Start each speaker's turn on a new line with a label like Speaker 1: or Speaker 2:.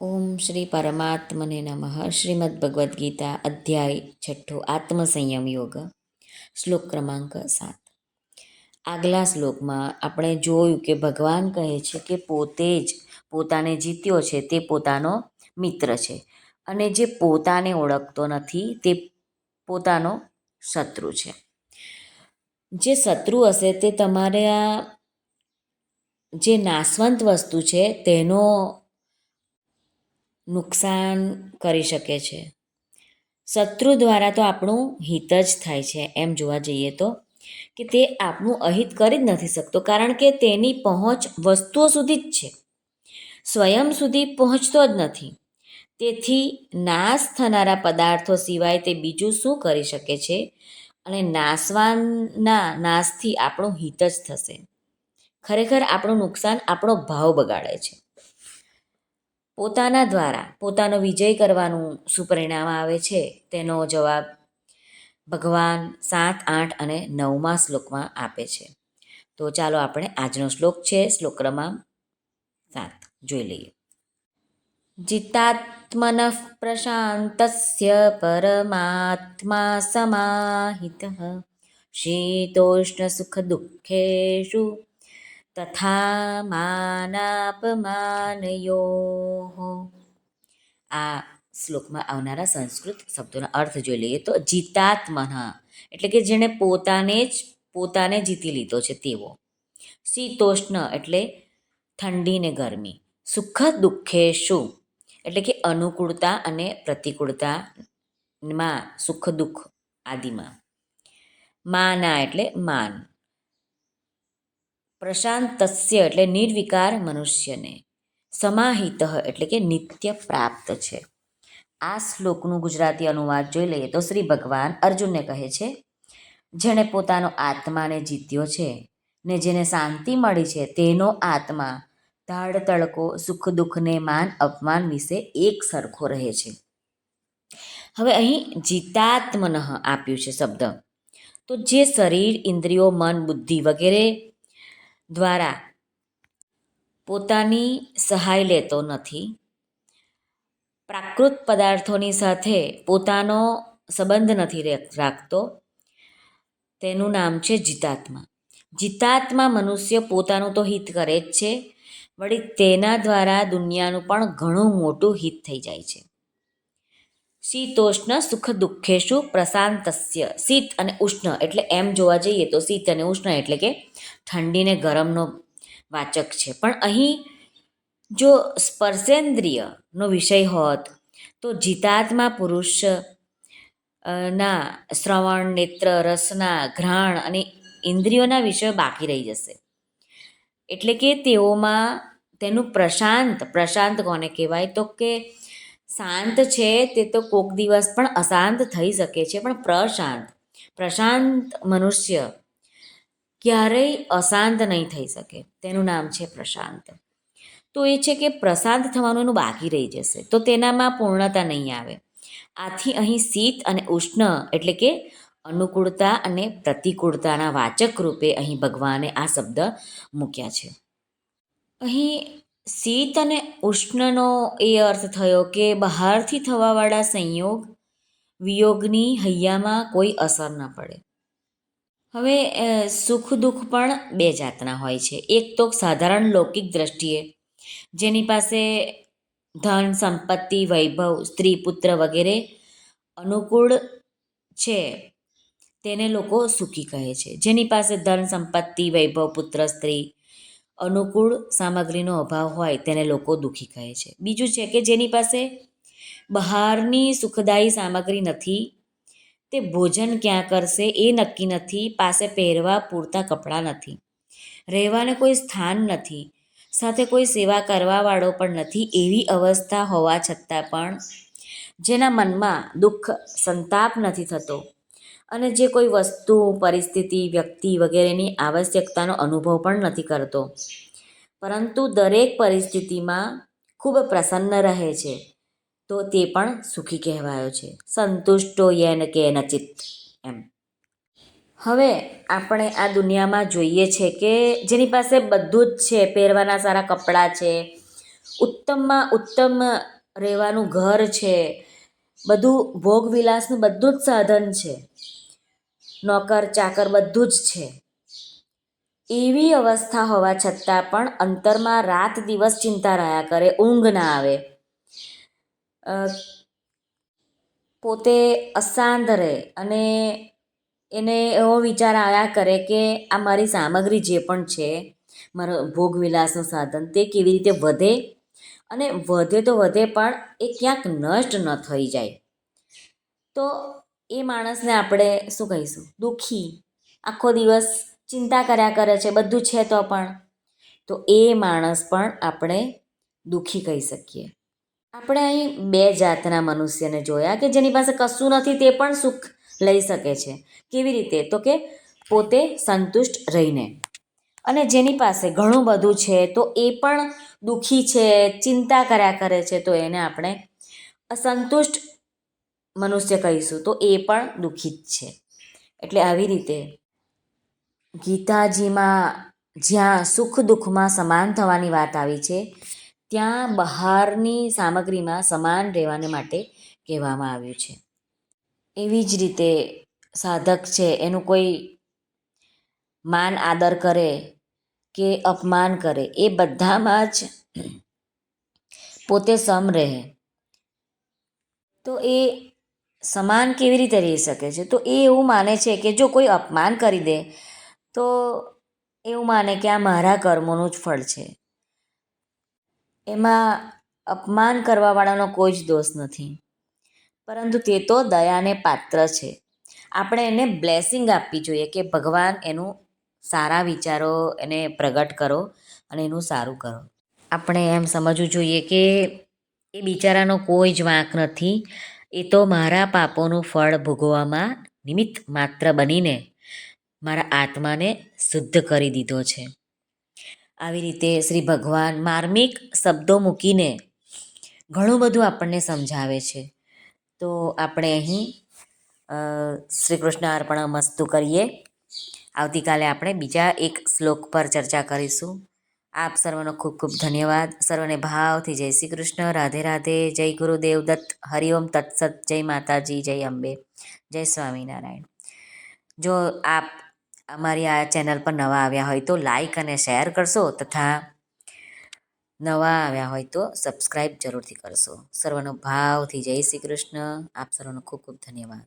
Speaker 1: ઓમ શ્રી પરમાત્મને નમઃ. શ્રીમદ ભગવદ્ ગીતા અધ્યાય છઠ્ઠો આત્મસંયમ યોગ, શ્લોક ક્રમાંક સાત. આગલા શ્લોકમાં આપણે જોયું કે ભગવાન કહે છે કે પોતે જ પોતાને જીત્યો છે, તે પોતાનો મિત્ર છે. અને જે પોતાને ઓળખતો નથી, તે પોતાનો શત્રુ છે. જે શત્રુ હશે, તે તમારે જે નાશવંત વસ્તુ છે, તેનો નુકસાન કરી શકે છે. શત્રુ દ્વારા તો આપણું હિત જ થાય છે, એમ જોવા જઈએ તો. કે તે આપણું અહિત કરી જ નથી શકતો, કારણ કે તેની પહોંચ વસ્તુઓ સુધી જ છે. સ્વયં સુધી પહોંચતો જ નથી. તેથી નાશ થનારા પદાર્થો સિવાય તે બીજું શું કરી શકે છે? અને નાશવાના નાશથી આપણું હિત જ થશે. ખરેખર આપણું નુકસાન આપણો ભાવ બગાડે છે. પોતાના દ્વારા પોતાનો વિજય કરવાનું શું પરિણામ આવે છે તેનો જવાબ ભગવાન સાત, આઠ અને નવમા શ્લોકમાં આપે છે. તો ચાલો આપણે આજનો શ્લોક છે શ્લોક ક્રમાંક સાત જોઈ લઈએ. જીતાત્મન પ્રશાંતસ્ય પરમાત્મા સમાહિત, શીતોષ્ણ સુખ દુઃખેષુ તથા માનાપમાનયો આ શ્લોકમાં આવનારા સંસ્કૃત શબ્દોનો અર્થ જોઈ લઈએ તો જીતાત્મન એટલે કે જેણે પોતાને જ પોતાને જીતી લીધો છે તેવો શીતોષ્ણ એટલે ઠંડી ને ગરમી સુખ દુઃખે શું એટલે કે અનુકૂળતા અને પ્રતિકૂળતામાં સુખ દુઃખ આદિમાં માના એટલે માન પ્રશાંતસ્ય એટલે નિર્વિકાર મનુષ્યને. સમાહિત એટલે કે નિત્ય પ્રાપ્ત છે. આ શ્લોકનું ગુજરાતી અનુવાદ જોઈ લઈએ તો શ્રી ભગવાન અર્જુનને કહે છે, જેણે પોતાનો આત્માને જીત્યો છે ને જેને શાંતિ મળી છે તેનો આત્મા ધાડ તડકો, સુખ દુઃખને માન, અપમાન વિશે એક સરખો રહે છે. હવે અહીં જીતાત્મન આપ્યું છે શબ્દ. તો જે શરીર, ઇન્દ્રિયો, મન, બુદ્ધિ વગેરે દ્વારા પોતાની સહાય લેતો નથી. પ્રાકૃત પદાર્થોની સાથે પોતાનો સંબંધ નથી રાખતો. તેનું નામ છે જીતાત્મા. જીતાત્મા મનુષ્ય પોતાનું તો હિત કરે જ છે, વળી તેના દ્વારા દુનિયાનું પણ ઘણું મોટું હિત થઈ જાય છે. શીતોષ્ણ સુખ દુઃખેશુ પ્રશાંતસ્ય. શીત અને ઉષ્ણ એટલે એમ જોવા જઈએ તો શીત અને ઉષ્ણ એટલે કે ઠંડીને ગરમનો વાચક છે. પણ અહીં જો સ્પર્શેન્દ્રિયનો વિષય હોત તો જીતાત્મા પુરુષ ના શ્રવણ, નેત્ર, રસના ઘ્રાણ અને ઇન્દ્રિયોના વિષયો બાકી રહી જશે. એટલે કે તેઓમાં તેનું પ્રશાંત પ્રશાંત કોને કહેવાય? તો કે શાંત છે તે તો કોક દિવસ પણ અશાંત થઈ શકે છે, પણ પ્રશાંત પ્રશાંત મનુષ્ય ક્યારેય અશાંત નહીં થઈ શકે. તેનું નામ છે પ્રશાંત. તો એ છે કે પ્રશાંત થવાનું એનું બાકી રહી જશે. તો તેનામાં પૂર્ણતા નહીં આવે. આથી અહીં શીત અને ઉષ્ણ એટલે કે અનુકૂળતા અને પ્રતિકૂળતાના વાચક રૂપે અહીં ભગવાને આ શબ્દ મૂક્યા છે. અહીં શીત અને ઉષ્ણનો એ અર્થ થયો કે બહારથી થવાવાળા સંયોગ, વિયોગની હૈયામાં કોઈ અસર ન પડે. હવે સુખ દુઃખ પણ બે જાતના હોય છે. એક તો સાધારણ લૌકિક દ્રષ્ટિએ, જેની પાસે ધન, સંપત્તિ, વૈભવ, સ્ત્રી, પુત્ર વગેરે અનુકૂળ છે, તેને લોકો સુખી કહે છે. જેની પાસે ધન, સંપત્તિ, વૈભવ, પુત્ર, સ્ત્રી અનુકૂળ સામગ્રીનો અભાવ હોય તેને લોકો દુઃખી કહે છે. બીજું છે કે જેની પાસે બહારની સુખદાયી સામગ્રી નથી, તે ભોજન ક્યાં કરશે એ નક્કી નથી, પાસે પહેરવા પૂરતા કપડાં નથી, રહેવાને કોઈ સ્થાન નથી, સાથે કોઈ સેવા કરવાવાળો પણ નથી એવી અવસ્થા હોવા છતાં પણ જેના મનમાં દુઃખ સંતાપ નથી થતો અને જે કોઈ વસ્તુ, પરિસ્થિતિ, વ્યક્તિ વગેરેની આવશ્યકતાનો અનુભવ પણ નથી કરતો. પરંતુ દરેક પરિસ્થિતિમાં ખૂબ પ્રસન્ન રહે છે, તો તે પણ સુખી કહેવાયો છે. સંતુષ્ટો યેન કે નચિત, એમ. હવે આપણે આ દુનિયામાં જોઈએ છે કે જેની પાસે બધું જ છે, પહેરવાના સારા કપડાં છે, ઉત્તમમાં ઉત્તમ રહેવાનું ઘર છે, બધું ભોગવિલાસનું બધું જ સાધન છે. નોકર, ચાકર બધું જ છે. એવી અવસ્થા હોવા છતાં પણ અંતરમાં રાત દિવસ ચિંતા રહ્યા કરે, ઊંઘ ના આવે. પોતે અશાંત રહે અને એને એવો વિચાર આવ્યા કરે કે આ મારી સામગ્રી જે પણ છે, મારો ભોગવિલાસનું સાધન તે કેવી રીતે વધે? અને વધે તો વધે પણ એ ક્યાંક નષ્ટ ન થઈ જાય. તો એ માણસને આપણે શું કહીશું? દુઃખી. આખો દિવસ ચિંતા કર્યા કરે છે, બધું છે તો પણ. તો એ માણસ પણ આપણે દુઃખી કહી શકીએ. આપણે અહીં બે જાતના મનુષ્યને જોયા કે જેની પાસે કશું નથી તે પણ સુખ લઈ શકે છે. કેવી રીતે? તો કે પોતે સંતુષ્ટ રહીને. અને જેની પાસે ઘણું બધું છે તો એ પણ દુઃખી છે, ચિંતા કર્યા કરે છે તો એને આપણે અસંતુષ્ટ મનુષ્ય કહીશું, તો એ પણ દુઃખી જ છે. એટલે આવી રીતે ગીતાજીમાં જ્યાં સુખ દુઃખમાં સમાન થવાની વાત આવી છે, ત્યાં બહારની સામગ્રીમાં સમાન રહેવાને માટે કહેવામાં આવ્યું છે. એવી જ રીતે સાધક છે, એનું કોઈ માન આદર કરે કે અપમાન કરે, એ બધામાં જ પોતે સમ રહે. તો એ સમાન કેવી રીતે રહી શકે છે? તો એ એવું માને છે કે જો કોઈ અપમાન કરી દે, તો એવું માને કે આ મારા કર્મોનું જ ફળ છે. એમાં અપમાન કરવાવાળાનો કોઈ જ દોષ નથી. પરંતુ તે તો દયાને પાત્ર છે. આપણે એને બ્લેસિંગ આપવી જોઈએ કે ભગવાન એનું સારા વિચારો એને પ્રગટ કરો અને એનું સારું કરો. આપણે એમ સમજવું જોઈએ કે એ બિચારાનો કોઈ જ વાંક નથી. એ તો મારા પાપોનું ફળ ભોગવવામાં નિમિત્ત માત્ર બનીને મારા આત્માને શુદ્ધ કરી દીધો છે. આવી રીતે શ્રી ભગવાન માર્મિક શબ્દો મૂકીને ઘણું બધું આપણને સમજાવે છે. તો આપણે અહીં શ્રી કૃષ્ણ અર્પણ મસ્તુ કરીએ. આવતીકાલે આપણે બીજા એક શ્લોક પર ચર્ચા કરીશું. આપ સર્વનો ખૂબ ખૂબ ધન્યવાદ. સર્વને ભાવથી જય શ્રી કૃષ્ણ. રાધે રાધે. જય ગુરુદેવ દત્ત. હરિઓમ તત્સત. જય માતાજી. જય અંબે. જય સ્વામિનારાયણ. જો આપ અમારી આ ચેનલ પર નવા આવ્યા હોય તો લાઈક અને શેર કરશો તથા નવા આવ્યા હોય તો સબસ્ક્રાઈબ જરૂરથી કરશો. સર્વનો ભાવથી જય શ્રી કૃષ્ણ. આપ સર્વનો ખૂબ ખૂબ ધન્યવાદ.